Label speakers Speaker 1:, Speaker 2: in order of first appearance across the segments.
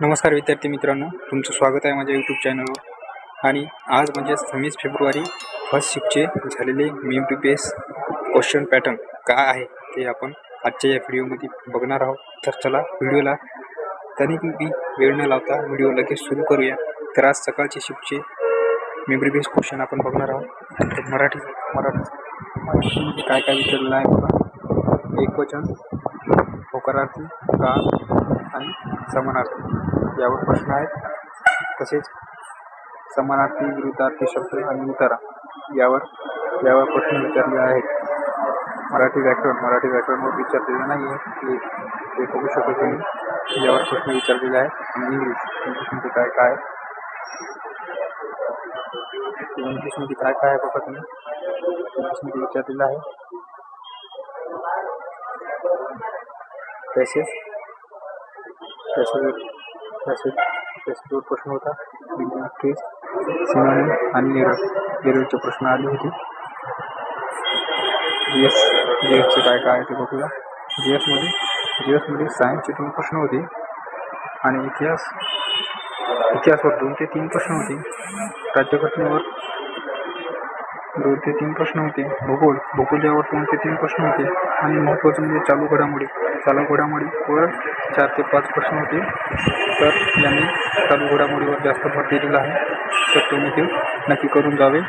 Speaker 1: नमस्कार विद्यार्थी मित्रांनो तुमचं स्वागत आहे माझ्या यूट्यूब चॅनलवर आणि आज म्हणजे सव्वीस फेब्रुवारी फर्स्ट शिफ्टचे झालेले मी P P S question pattern काय आहे ते आपण आजच्या या व्हिडिओमध्ये बघणार आहोत. तर चला व्हिडिओला तरी मी वेळ न लावता व्हिडिओ लगेच सुरू करूया. तर आज सकाळचे शिफ्टचे मेमरी बेस क्वेश्चन आपण बघणार आहोत. तर मराठी मराठी काय काय विचारलं आहे बघा. एकवचन होकारार्थी का आणि समानार्थी यावर प्रश्न आहेत. तसेच समानार्थी विरुद्धार्थी शब्द आणि उतारा यावर यावर प्रश्न विचारले आहेत. मराठी व्याकरण मराठी व्याकरणवर विचारलेलं नाही आहे. ते बघू शकतो तुम्ही. यावर प्रश्न विचारलेले आहेत. आणि इंग्लिश इंग्लिशमध्ये म्हणजे काय काय? इंग्लिशमध्ये म्हणजे काय काय आहे बघा तुम्ही. इंग्लिशमध्ये विचारलेलं आहे. तसेच तसेच तसेच तसेच प्रश्न होता केस सिनोनिम आणि नेरळ नेरळचे प्रश्न आले होते जी एस जी एसचे काय काय आहे ते बघूया जी एसमध्ये जी एसमध्ये सायन्सचे दोन प्रश्न होते आणि इतिहास इतिहासवर दोन ते तीन प्रश्न होते राज्यघटनेवर दोन ते तीन प्रश्न होते. भूगोल भूगोल यावर दोन ते तीन प्रश्न होते. आणि महत्त्वाचं म्हणजे चालू घडामोडी. चालू घडामोडीवर चार ते पाच प्रश्न होते. तर यांनी चालू घडामोडीवर जास्त भर दिलेला आहे. तर तुम्ही ते नक्की करून जावे.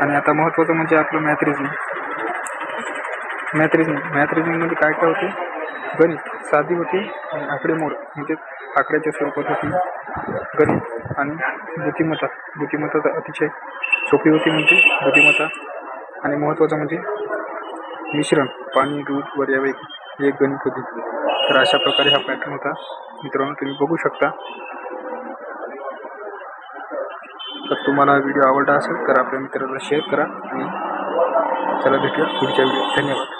Speaker 1: आणि आता महत्त्वाचं म्हणजे आपलं math reasoning math reasoning math रिझनिंगमध्ये काय काय होते? गणित साधी होती आणि आकडेमोड म्हणजे आकड्याच्या स्वरूपात होती. गणित आणि बुद्धिमत्ता. बुद्धिमत्ता तर अतिशय सोपी होती म्हणजे बुद्धिमत्ता आणि महत्त्वाचं म्हणजे मिश्रण पाणी दूध वर यावे एक गणित होती तर अशा प्रकारे हा पॅटर्न होता. मित्रांनो तुम्ही बघू शकता. तर तुम्हाला व्हिडिओ आवडला असेल तर आपल्या मित्राला शेअर करा आणि चला भेटूया पुढच्या व्हिडिओ धन्यवाद.